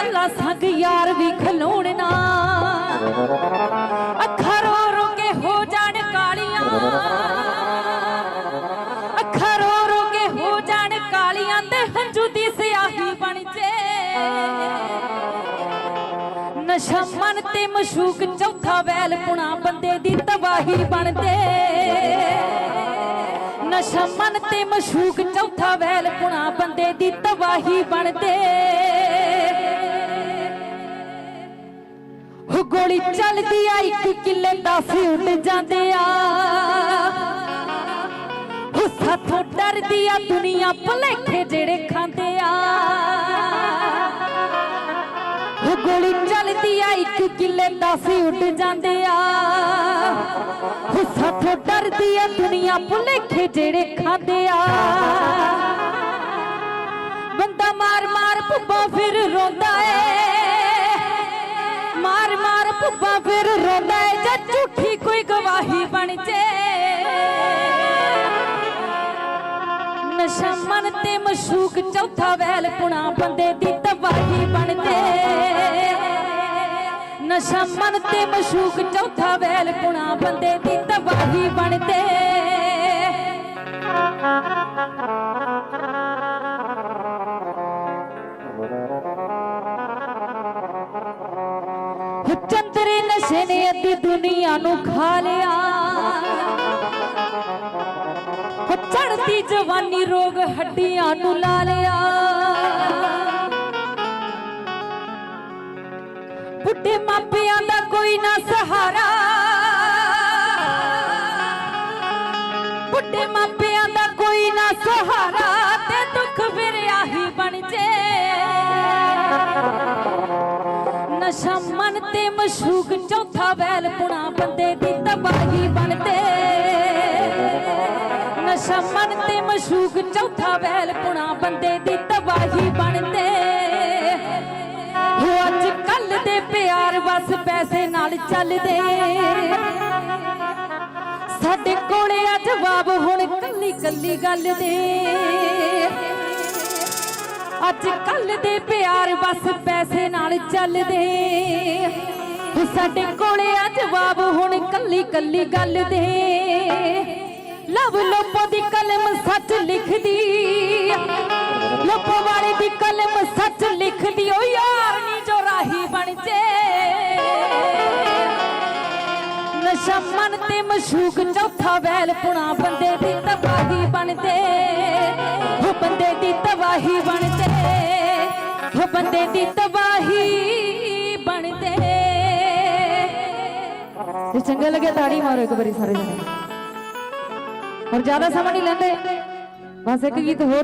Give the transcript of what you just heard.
ਕੱਲਾ ਸੰਗ ਯਾਰ ਵੀ ਖਲੋਣਾ ਨਾ। ਅੱਖਾਂ ਰੋ ਰੋ ਕੇ ਹੋ ਜਾਣ ਕਾਲੀਆਂ। ਅੱਖਾਂ ਰੋ ਰੋ ਕੇ ਹੋ ਜਾਣ ਕਾਲੀਆਂ ਤੇ ਹੰਝੂ ਦੀ ਸਿਆਹੀ ਬਣ ਜੇ। ਨਸ਼ਾ ਮਨ ਤੇ ਮਸ਼ੂਕ ਚੌਥਾ ਵੈਲ ਪੁਣਾ ਬੰਦੇ ਦੀ ਤਬਾਹੀ ਬਣਦੇ ਨਸ਼ਾ ਮਨ ਤੇ ਮਸ਼ੂਕ ਚੌਥਾ ਵੈਲ ਪੁਣਾ ਬੰਦੇ ਦੀ ਤਬਾਹੀ ਬਣਦੇ ਗੋਲੀ ਚੱਲਦੀ ਆ, ਇੱਕ ਕਿੱਲੇ ਦਸ ਉੱਡ ਜਾਂਦੇ ਆ। ਹੋ ਤੋਂ ਡਰਦੀ ਆ ਦੁਨੀਆ ਭੁਲੇਖੇ ਜਿਹੜੇ ਖਾਂਦੇ ਆ। ਹੋ ਗੋਲੀ ਚੱਲਦੀ ਆ, ਇੱਕ ਕਿੱਲੇ ਦਸ ਉੱਡ ਜਾਂਦੇ ਆ। ਹੋ ਤੋਂ ਡਰਦੀ ਆ ਦੁਨੀਆ ਭੁਲੇਖੇ ਜਿਹੜੇ ਖਾਂਦੇ ਆ। ਬੰਦਾ ਮਾਰ ਮਾਰ ਭੁੱਬਾ ਫਿਰ ਰੋਂਦਾ ਮਾਰ ਫਿਰ ਰੋਂਦਾ ਏ ਜਦ ਝੂਠੀ ਕੋਈ ਗਵਾਹੀ ਬਣ ਜੇ। ਨਸ਼ਾ ਮਨ ਤੇ ਮਸ਼ੂਕ ਚੌਥਾ ਵੈਲ ਪੁਣਾ ਬੰਦੇ ਦੀ ਤਬਾਹੀ ਬਣਦੇ ਨਸ਼ਾ ਮਨ ਤੇ ਮਸ਼ੂਕ ਚੌਥਾ ਵੈਲ ਪੁਣਾ ਬੰਦੇ ਦੀ ਤਬਾਹੀ ਬਣਦੇ ਹੋ ਚੰਦਰੇ ਨਸ਼ੇ ਨੇ ਅੱਧੀ ਦੁਨੀਆ ਨੂੰ ਖਾ ਲਿਆ। ਚੜਦੀ ਜਵਾਨੀ ਰੋਗ ਹੱਡੀਆਂ ਨੂੰ ਲਾ ਲਿਆ। ਬੁੱਢੇ ਮਾਪਿਆਂ ਦਾ ਕੋਈ ਨਾ ਸਹਾਰਾ। ਬੁੱਢੇ ਮਾਪਿਆਂ ਦਾ ਕੋਈ ਨਾ ਸਹਾਰਾ। ਮਸ਼ੂਕ ਚੌਥਾ ਵੈਲ ਪੁਣਾ ਬੰਦੇ ਦੀ ਤਬਾਹੀ ਬਣਦੇ। ਨਸ਼ਾ ਮਨ ਤੇ ਮਸ਼ੂਕ ਚੌਥਾ ਵੈਲ ਪੁਣਾ ਬੰਦੇ ਦੀ ਤਬਾਹੀ ਬਣਦੇ। ਹੋ ਅੱਜ ਕੱਲ ਦੇ ਪਿਆਰ ਬਸ ਪੈਸੇ ਨਾਲ ਚੱਲਦੇ। ਸਾਡੇ ਕੋਲੇ ਆ ਜਵਾਬ, ਹੁਣ ਕੱਲੀ ਕੱਲੀ ਗੱਲ ਦੇ। ਅੱਜ ਕੱਲ ਦੇ ਪਿਆਰ ਬਸ ਪੈਸੇ ਨਾਲ ਚੱਲਦੇ। ਸਾਡੇ ਕੋਲੇ ਆ ਜਵਾਬ, ਹੁਣ ਕੱਲੀ ਕੱਲੀ ਗੱਲ ਦੇ ਲਵ ਲੋਪੋ ਦੀ ਕਲਮ ਸੱਚ ਲਿਖਦੀ ਲੋਪੋ ਵਾਲੇ ਦੀ ਕਲਮ ਸੱਚ ਲਿਖਦੀ ਓ ਯਾਰ ਨੀ ਜੋ ਰਾਹੀ ਬਣ ਜੇ। ਨਸ਼ਾ ਮਨ ਤੇ ਮਸ਼ੂਕ ਚੌਥਾ ਵੈਲ ਪੁਣਾ ਬੰਦੇ ਦੀ ਤਬਾਹੀ ਬਣਦੇ ਹੋ ਬੰਦੇ ਦੀ ਤਬਾਹੀ ਬਣਦੇ ਹੋ ਬੰਦੇ ਦੀ ਤਬਾਹੀ ਬਣਦੇ ਜੇ ਚੰਗਾ ਲੱਗਿਆ ਤਾੜੀ ਮਾਰੋ ਇੱਕ ਵਾਰੀ ਸਾਰੇ ਜਣੇ। ਹੁਣ ਜ਼ਿਆਦਾ ਸਮਾਂ ਨਹੀਂ ਲੈਂਦੇ। ਬਸ ਇੱਕ ਗੀਤ ਹੋਰ